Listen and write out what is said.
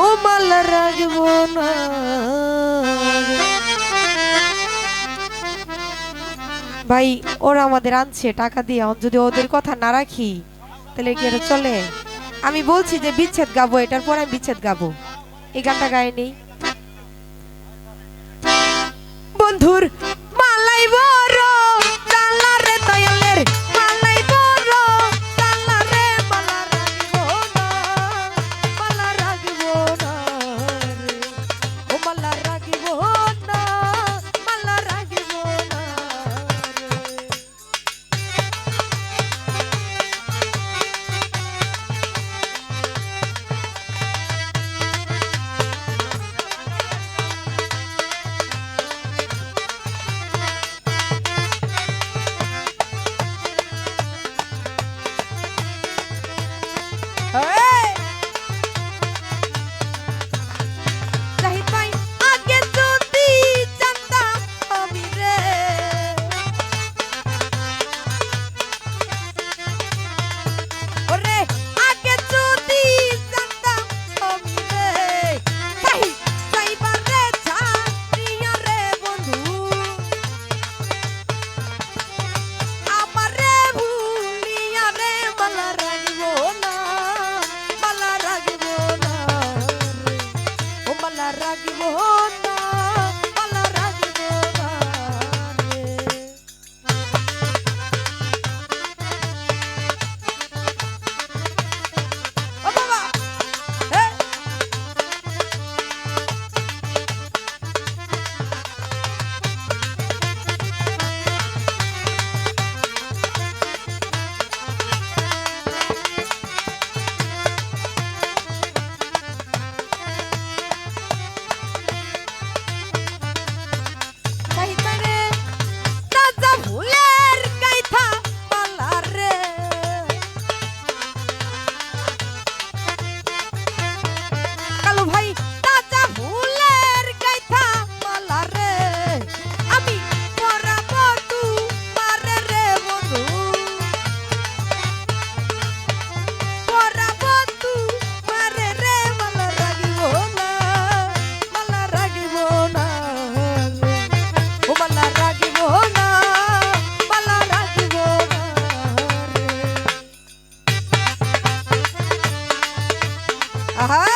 ও মালা রাখব না। ভাই, ওরা আমাদের আনছে, টাকা দিয়ে। যদি ওদের কথা না রাখি, তাহলে কি এটা চলে? আমি বলছি যে বিচ্ছেদ গাবো, এটার পর আমি বিচ্ছেদ গাবো। এই গানটা গায়ে নেই। বন্ধুর রাখব Aha!